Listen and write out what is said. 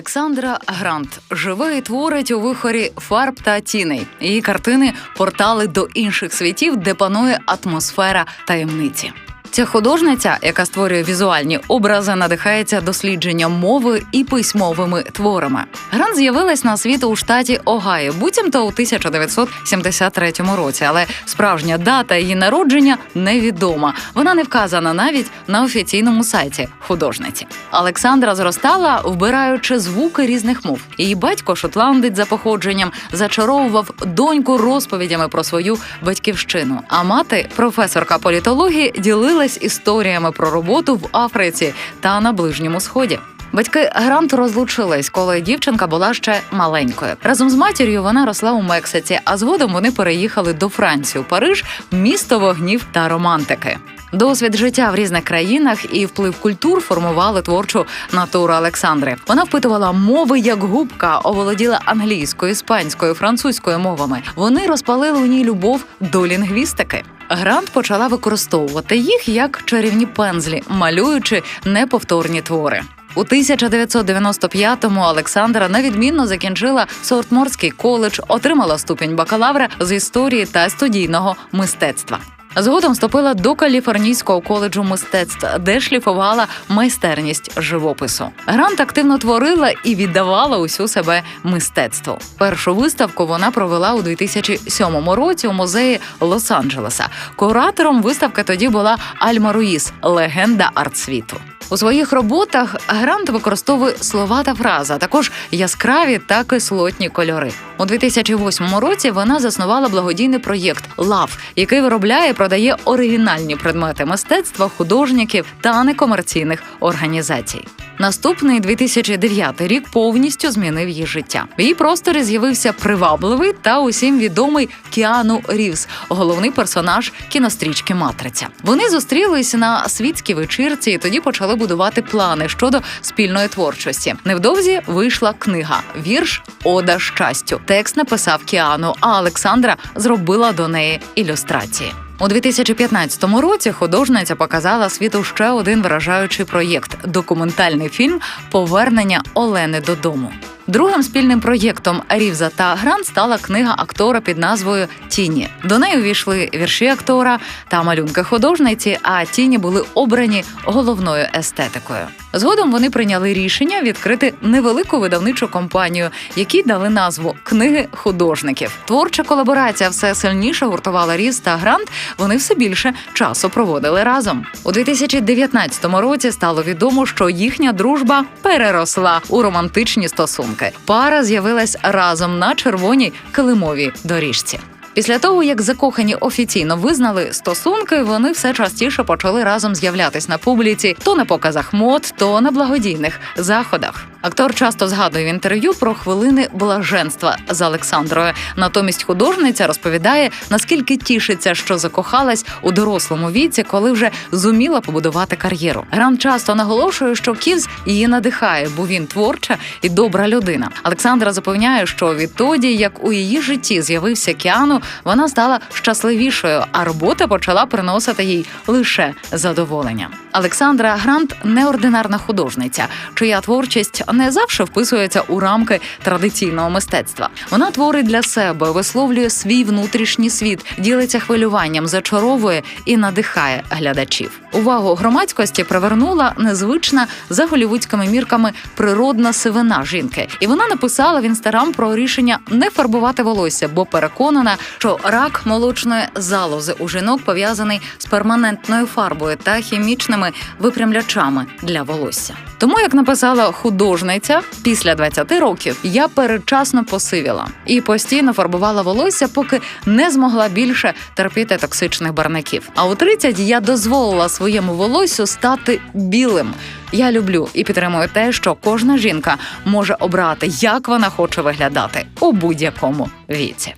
Олександра Грант живе і творить у вихорі фарб та тіней. Її картини портали до інших світів, де панує атмосфера таємниці. Ця художниця, яка створює візуальні образи, надихається дослідженням мови і письмовими творами. Грант з'явилась на світ у штаті Огайо, буцімто у 1973 році, але справжня дата її народження невідома. Вона не вказана навіть на офіційному сайті художниці. Олександра зростала, вбираючи звуки різних мов. Її батько, шотландець за походженням, зачаровував доньку розповідями про свою батьківщину. А мати, професорка політології, ділилась історіями про роботу в Африці та на Ближньому Сході. Батьки Грант розлучились, коли дівчинка була ще маленькою. Разом з матір'ю вона росла у Мексиці, а згодом вони переїхали до Франції, Париж, місто вогнів та романтики. Досвід життя в різних країнах і вплив культур формували творчу натуру Олександри. Вона впитувала мови як губка, оволоділа англійською, іспанською, французькою мовами. Вони розпалили у ній любов до лінгвістики. Грант почала використовувати їх як чарівні пензлі, малюючи неповторні твори. У 1995-му Олександра невідмінно закінчила Сортморський коледж, отримала ступінь бакалавра з історії та студійного мистецтва. Згодом вступила до Каліфорнійського коледжу мистецтв, де шліфувала майстерність живопису. Грант активно творила і віддавала усю себе мистецтву. Першу виставку вона провела у 2007 році у музеї Лос-Анджелеса. Куратором виставки тоді була Альма Руїс, легенда артсвіту. У своїх роботах Грант використовує слова та фрази, а також яскраві та кислотні кольори. У 2008 році вона заснувала благодійний проєкт Лав, який виробляє і продає оригінальні предмети мистецтва, художників та некомерційних організацій. Наступний 2009 рік повністю змінив її життя. В її просторі з'явився привабливий та усім відомий Кіану Рівс, головний персонаж кінострічки Матриця. Вони зустрілись на світській вечірці і тоді почали будувати плани щодо спільної творчості. Невдовзі вийшла книга Вірш Ода щастю. Текст написав Кіану, а Олександра зробила до неї ілюстрації. У 2015 році художниця показала світу ще один вражаючий проєкт документальний фільм Повернення Олени додому. Другим спільним проєктом Рівза та Грант стала книга актора під назвою Тіні. До неї увійшли вірші актора та малюнки художниці. А тіні були обрані головною естетикою. Згодом вони прийняли рішення відкрити невелику видавничу компанію, які дали назву книги художників. Творча колаборація все сильніше гуртувала Рівз та Грант. Вони все більше часу проводили разом. У 2019 році стало відомо, що їхня дружба переросла у романтичні стосунки. Пара з'явилась разом на червоній килимовій доріжці. Після того, як закохані офіційно визнали стосунки, вони все частіше почали разом з'являтись на публіці то на показах мод, то на благодійних заходах. Актор часто згадує в інтерв'ю про хвилини блаженства з Олександрою. Натомість художниця розповідає, наскільки тішиться, що закохалась у дорослому віці, коли вже зуміла побудувати кар'єру. Гран часто наголошує, що Ківз її надихає, бо він творча і добра людина. Олександра запевняє, що відтоді, як у її житті з'явився Кіану, вона стала щасливішою, а робота почала приносити їй лише задоволення. Олександра Грант неординарна художниця, чия творчість не завжди вписується у рамки традиційного мистецтва. Вона творить для себе, висловлює свій внутрішній світ, ділиться хвилюванням, зачаровує і надихає глядачів. Увагу громадськості привернула незвична за голівудськими мірками природна сивина жінки, і вона написала в інстаграм про рішення не фарбувати волосся, бо переконана, що рак молочної залози у жінок пов'язаний з перманентною фарбою та хімічними випрямлячами для волосся. Тому, як написала художниця, після 20 років я передчасно посивіла і постійно фарбувала волосся, поки не змогла більше терпіти токсичних барників. А у 30 я дозволила своєму волоссю стати білим. Я люблю і підтримую те, що кожна жінка може обрати, як вона хоче виглядати у будь-якому віці.